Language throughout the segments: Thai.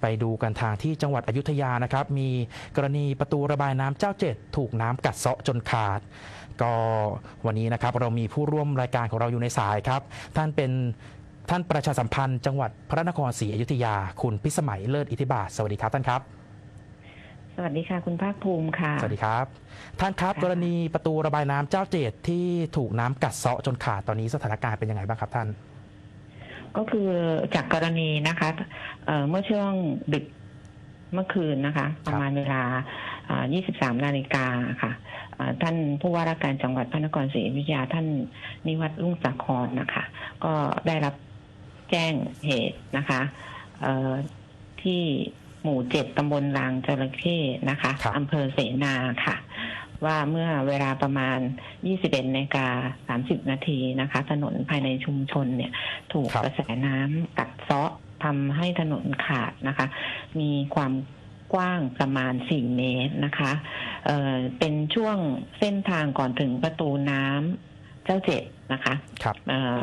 ไปดูกันทางที่จังหวัดอยุธยานะครับ มีกรณีประตูระบายน้ำเจ้าเจ็ดถูกน้ำกัดเซาะจนขาด ก็วันนี้นะครับเรามีผู้ร่วมรายการของเราอยู่ในสายครับ ท่านเป็นท่านประชาสัมพันธ์จังหวัดพระนครศรีอยุธยา คุณพิสมัยเลิศอิทธิบาทสวัสดีครับท่านครับ สวัสดีค่ะ คุณภาคภูมิค่ะ สวัสดีครับ ท่านครับค่ะกรณีประตูระบายน้ำเจ้าเจ็ดที่ถูกน้ำกัดเซาะจนขาดตอนนี้สถานการณ์เป็นยังไงบ้างครับท่าน ก็คือจากกรณีนะคะเอ่อเมื่อช่วงดึกเมื่อคืนนะคะ ประมาณเวลาอ่า23 นาฬิกาค่ะอ่าท่านผู้ว่าราชการจังหวัดพระนครศรีอยุธยาท่านนิวัฒน์รุ่งสาครนะคะ ก็ได้รับแจ้งเหตุนะคะเอ่อที่หมู่เจ็ดตำบลรางจระเข้นะคะครับอำเภอเสนาค่ะ ว่าเมื่อเวลาประมาณ 21นาฬิกา30 นาทีนะคะ ถนนภายในชุมชนเนี่ย ถูกครับกระแสน้ำกัดเซาะทำให้ถนนขาดนะคะ มีความกว้างประมาณ 4 เมตรนะคะเอ่อเป็นช่วงเส้นทางก่อนถึงประตูน้ำเจ้าเจ็ดนะคะครับเอ่อ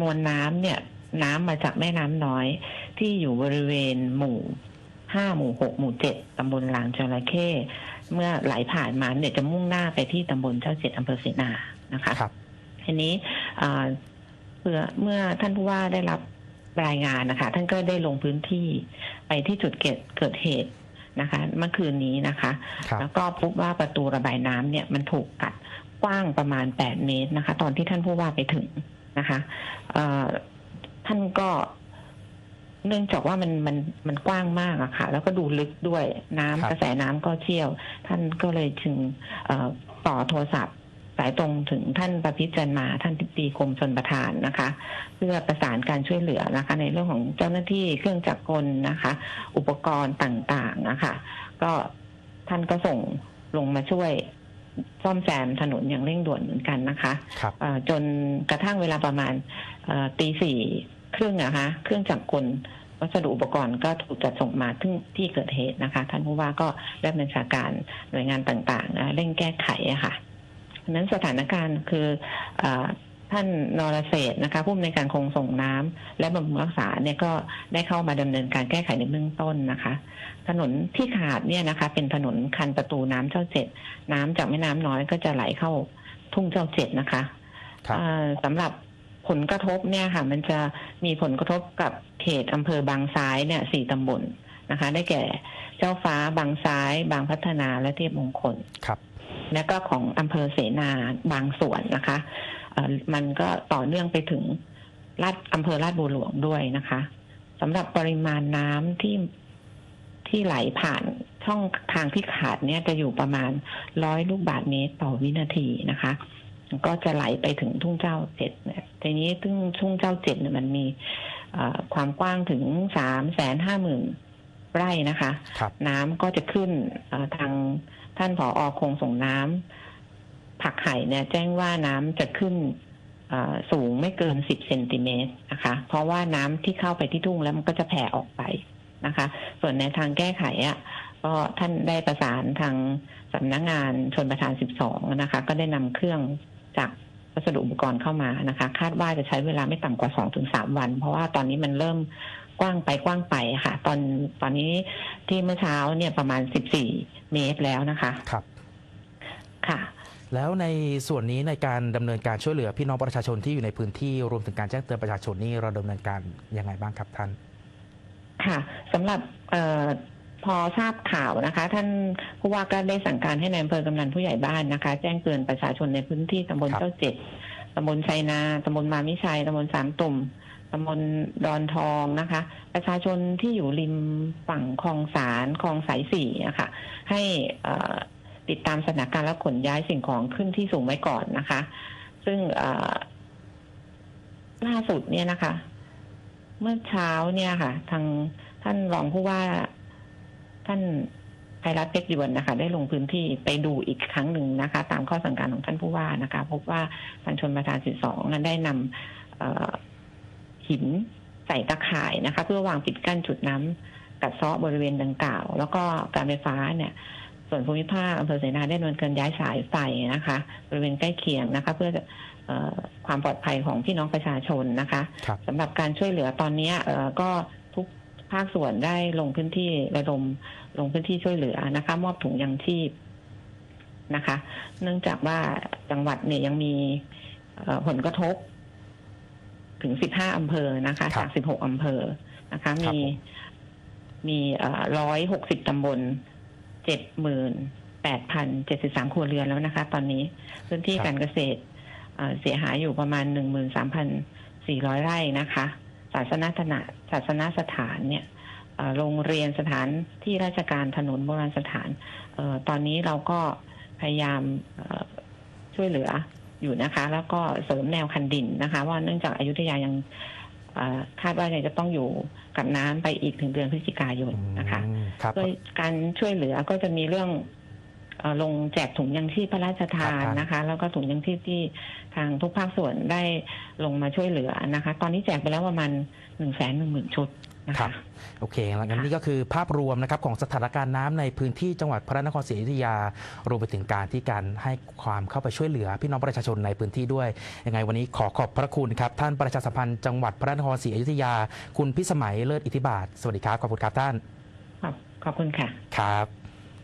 มวลน้ำเนี่ย น้ำมาจากแม่น้ำน้อย ที่อยู่บริเวณหมู่ห้าหมู่หกหมู่เจ็ดตำบลลางจระเข้ เมื่อไหลผ่านมาเนี่ยจะมุ่งหน้าไปที่ตำบลเจ้าเจ็ดอำเภอเสนานะคะครับทีนี้อ่าเพื่อเมื่อท่านผู้ว่าได้รับรายงานนะคะ ท่านก็ได้ลงพื้นที่ไปที่จุดเกิดเกิดเหตุนะคะ เมื่อคืนนี้นะคะครับแล้วก็พบว่าประตูระบายน้ำเนี่ยมันถูกกัดกว้างประมาณ8เมตรนะคะ ตอนที่ท่านผู้ว่าไปถึงนะคะเอ่อท่านก็ เนื่องจากว่ามันมันมันกว้างมากอะค่ะ แล้วก็ดูลึกด้วยน้ำครับ กระแสน้ำก็เชี่ยว ท่านก็เลยถึงเอ่อต่อโทรศัพท์ สายตรงถึงท่านประพิจันมาท่านทิบดีกรมชนประทานนะคะ เพื่อประสานการช่วยเหลือนะคะ ในเรื่องของเจ้าหน้าที่เครื่องจักรกลนะคะ อุปกรณ์ต่างๆนะคะก็ท่านก็ส่งลงมาช่วยซ่อมแซมถนนอย่างเร่งด่วนเหมือนกันนะคะ ครับ เอ่อจนกระทั่งเวลาประมาณเอ่อตีสี่ ครึ่งนะคะเครื่องจักรกลวัสดุอุปกรณ์ก็ถูกจัดส่งมาที่ที่เกิดเหตุนะคะ ท่านผู้ว่าก็ได้บัญชาการหน่วยงานต่างๆนะเร่งแก้ไขอะค่ะเพราะฉะนั้นสถานการณ์คือเออท่านนรเศรษฐ์นะคะผู้อำนวยการคงส่งน้ำและบำรุงรักษาเนี่ยก็ได้เข้ามาดำเนินการแก้ไขในเบื้องต้นนะคะ ถนนที่ขาดเนี่ยนะคะ เป็นถนนคันประตูน้ำเจ้าเจ็ดน้ำจากแม่น้ำน้อยก็จะไหลเข้าทุ่งเจ้าเจ็ดนะคะครับอ่าสำหรับ ผลกระทบเนี่ยค่ะ มันจะมีผลกระทบกับเขตอำเภอบางซ้ายเนี่ยสี่ตำบลนะคะ ได้แก่เจ้าฟ้าบางซ้าย บางพัฒนาและเทพมงคลครับแล้วก็ของอำเภอเสนาบางส่วนนะคะเอ่อมันก็ต่อเนื่องไปถึงลาดอำเภอลาดบัวหลวงด้วยนะคะสำหรับปริมาณน้ำที่ที่ไหลผ่านช่องทางที่ขาดเนี่ยจะอยู่ประมาณร้อยลูกบาศก์เมตรต่อวินาทีนะคะ ก็จะไหลไปถึงทุ่งเจ้าเจ็ดเนี่ยทีนี้ทุ่งทุ่งเจ้าเจ็ดเนี่ยมันมีเอ่อความกว้างถึงสามแสนห้าหมื่นไร่นะคะครับน้ำก็จะขึ้นเอ่อทางท่านผอคงส่งน้ำผักไห่เนี่ย แจ้งว่าน้ำจะขึ้นเอ่อสูงไม่เกิน10เซนติเมตรนะคะ เพราะว่าน้ำที่เข้าไปที่ทุ่งแล้วมันก็จะแผ่ออกไปนะคะ ส่วนในทางแก้ไขอะก็ท่านได้ประสานทางสำนักงานชนประทาน 12 นะคะ ก็ได้นำเครื่อง จากวัสดุอุปกรณ์เข้ามานะคะ คาดว่าจะใช้เวลาไม่ต่ำกว่า2-3วัน เพราะว่าตอนนี้มันเริ่มกว้างไปกว้างไปค่ะ ตอนตอนนี้ที่เมื่อเช้าเนี่ยประมาณ14เมตรแล้วนะคะครับค่ะ แล้วในส่วนนี้ในการดำเนินการช่วยเหลือพี่น้องประชาชนที่อยู่ในพื้นที่รวมถึงการแจ้งเตือนประชาชนนี่เราดำเนินการยังไงบ้างครับท่าน ค่ะสำหรับเออ พอทราบข่าวนะคะ ท่านผู้ว่าก็ได้สั่งการให้นายอำเภอกำนันผู้ใหญ่บ้านนะคะ แจ้งเตือนประชาชนในพื้นที่ตำบลเจ้าเจ็ดตำบลไชนาตำบลมามิชัยตำบลสามตุ่มตำบลดอนทองนะคะ ประชาชนที่อยู่ริมฝั่งคลองสารคลองสายสี่นะคะให้ติดตามสถานการณ์และขนย้ายสิ่งของขึ้นที่สูงไว้ก่อนนะคะ ซึ่งล่าสุดเนี่ยนะคะ เมื่อเช้าเนี่ยค่ะ ทางท่านรองผู้ว่า ท่านไพรัตน์เพชรยวนนะคะ ได้ลงพื้นที่ไปดูอีกครั้งหนึ่งนะคะ ตามข้อสั่งการของท่านผู้ว่านะคะ พบว่าทางชนประทานสิบสองนั้นได้นำเอ่อหินใส่ตะข่ายนะคะ เพื่อวางปิดกั้นจุดน้ำกัดเซาะบริเวณดังกล่าว แล้วก็การไฟฟ้าเนี่ยส่วนภูมิภาคอำเภอเสนาได้ดำเนินการย้ายสายไฟนะคะ บริเวณใกล้เคียงนะคะ เพื่อเออความปลอดภัยของพี่น้องประชาชนนะคะครับสำหรับการช่วยเหลือตอนเนี้ยเอ่อก็ทุก ภาคส่วนได้ลงพื้นที่ระดมลงพื้นที่ช่วยเหลือนะคะ มอบถุงยังชีพนะคะ เนื่องจากว่าจังหวัดเนี่ยยังมีเอ่อผลกระทบ ถึง 15 อำเภอนะคะครับจาก 16 อำเภอนะคะครับมีผมมีร้อยหกสิบตำบลเจ็ดหมื่นแปดพันเจ็ดสิบสามครัวเรือนแล้วนะคะ ตอนนี้พื้นที่การเกษตรเอ่อเสียหายอยู่ประมาณหนึ่งหมื่นสามพันสี่ร้อยไร่นะคะ ศาสนสถานศาสนสถานเนี่ยเอ่อโรงเรียนสถานที่ราชการถนนโบราณสถานเออตอนนี้เราก็พยายามเอ่อช่วยเหลืออยู่นะคะ แล้วก็เสริมแนวคันดินนะคะว่าเนื่องจากอายุทยายังเอ่อคาดว่ายังจะต้องอยู่กับน้ำไปอีกถึงเดือนพฤศจิกายนนะคะอืมครับโดยการช่วยเหลือก็จะมีเรื่องเอ่อ ลงแจกถุงยังชีพพระราชทานครับนะคะ แล้วก็ถุงยังชีพที่ทางทุกภาคส่วนได้ลงมาช่วยเหลือนะคะ ตอนนี้แจกไปแล้วประมาณหนึ่งแสนหนึ่งหมื่นชุดนะครัคะบโอเคแล้วงั้นนี่ก็คือภาพรวมนะครับของสถานการณ์น้ำในพื้นที่จังหวัดพระนครศรีอยุธยารวมไปถึงการที่การให้ความเข้าไปช่วยเหลือ พี่น้องประชาชนในพื้นที่ด้วยยังไงวันนี้ขอขอบพระคุณครับท่านประชาสัมพันธ์จังหวัดพระนครศรีอยุธยา คุณพิสมัยเลิศอิทธิบาท สวัสดีครับขอบคุณครับท่าน ขอบขอบคุณค่ะครับ